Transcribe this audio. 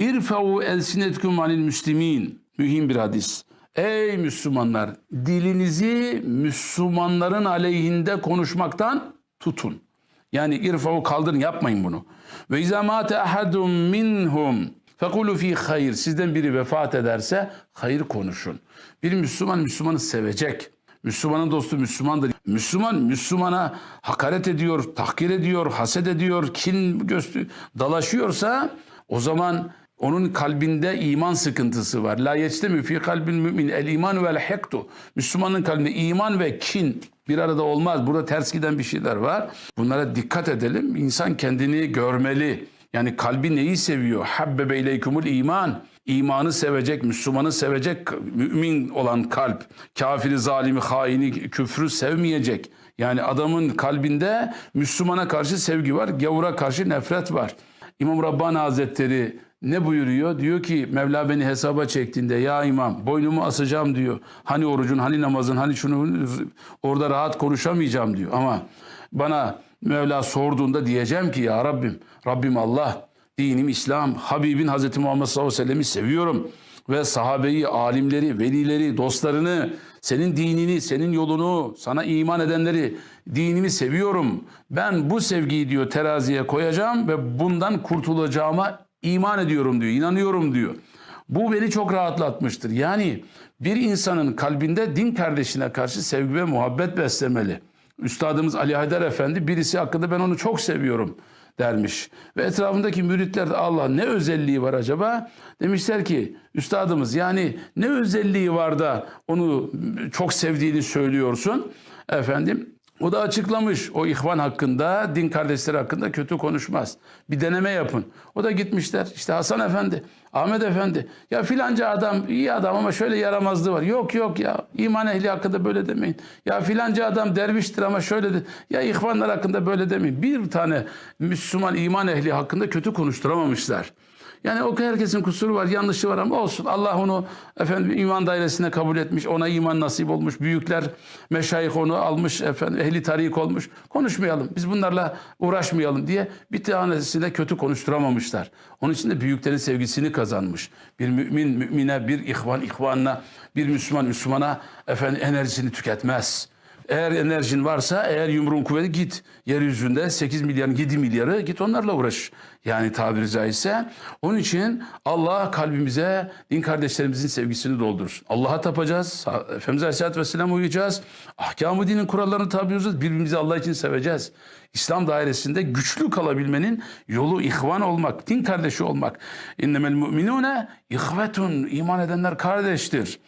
İrfa'u elsinetkum anil müslimin. Mühim bir hadis. Ey Müslümanlar dilinizi Müslümanların aleyhinde konuşmaktan tutun. Yani irfa'u kaldırın yapmayın bunu. Ve izâ mâte ahadun minhum fekulu fi hayır. Sizden biri vefat ederse hayır konuşun. Bir Müslüman Müslümanı sevecek. Müslümanın dostu Müslümandır. Müslüman Müslümana hakaret ediyor, tahkir ediyor, haset ediyor, kin göstü dalaşıyorsa o zaman onun kalbinde iman sıkıntısı var. La yectemi fi kalbin mümin el iman vel hektu. Müslümanın kalbinde iman ve kin bir arada olmaz. Burada ters giden bir şeyler var. Bunlara dikkat edelim. İnsan kendini görmeli. Yani kalbi neyi seviyor? Habbebe ileykumul iman. İmanı sevecek, Müslümanı sevecek, mümin olan kalp. Kafiri, zalimi, haini, küfrü sevmeyecek. Yani adamın kalbinde Müslümana karşı sevgi var, gavura karşı nefret var. İmam Rabbani Hazretleri ne buyuruyor? Diyor ki Mevla beni hesaba çektiğinde ya imam boynumu asacağım diyor. Hani orucun, hani namazın, hani şunu orada rahat konuşamayacağım diyor. Ama bana Mevla sorduğunda diyeceğim ki ya Rabbim, Rabbim Allah, dinim İslam, Habibin Hazreti Muhammed sallallahu aleyhi ve sellem'i seviyorum. Ve sahabeyi, alimleri, velileri, dostlarını, senin dinini, senin yolunu, sana iman edenleri, dinimi seviyorum. Ben bu sevgiyi diyor teraziye koyacağım ve bundan kurtulacağıma iman ediyorum diyor, inanıyorum diyor. Bu beni çok rahatlatmıştır. Yani bir insanın kalbinde din kardeşine karşı sevgi ve muhabbet beslemeli. Üstadımız Ali Haydar Efendi birisi hakkında ben onu çok seviyorum dermiş. Ve etrafındaki müritler de Allah ne özelliği var acaba? Demişler ki üstadımız yani ne özelliği var da onu çok sevdiğini söylüyorsun? Efendim o da açıklamış o ihvan hakkında, din kardeşleri hakkında kötü konuşmaz. Bir deneme yapın. O da gitmişler. İşte Hasan Efendi, Ahmet Efendi. Ya filanca adam iyi adam ama şöyle yaramazlığı var. Yok yok ya iman ehli hakkında böyle demeyin. Ya filanca adam derviştir ama şöyle de. Ya ihvanlar hakkında böyle demeyin. Bir tane Müslüman iman ehli hakkında kötü konuşturamamışlar. Yani o herkesin kusuru var, yanlışı var ama olsun. Allah onu efendim iman dairesine kabul etmiş, ona iman nasip olmuş. Büyükler, meşayih onu almış, efendim ehli tarik olmuş. Konuşmayalım, biz bunlarla uğraşmayalım diye bir tanesine kötü konuşturamamışlar. Onun için de büyüklerin sevgisini kazanmış. Bir mümin mümine, bir ihvan ihvanına, bir Müslüman Müslümana efendim enerjisini tüketmez. Eğer enerjin varsa, eğer yumruğun kuvveti git. Yeryüzünde 8 milyarın 7 milyarı git onlarla uğraş. Yani tabiri caizse. Onun için Allah kalbimize din kardeşlerimizin sevgisini doldursun. Allah'a tapacağız. Efendimiz Aleyhisselatü Vesselam uyuyacağız. Ahkamı dinin kurallarını tabi olacağız. Birbirimizi Allah için seveceğiz. İslam dairesinde güçlü kalabilmenin yolu ihvan olmak, din kardeşi olmak. İnnemel mu'minune ihvetun. İman edenler kardeştir.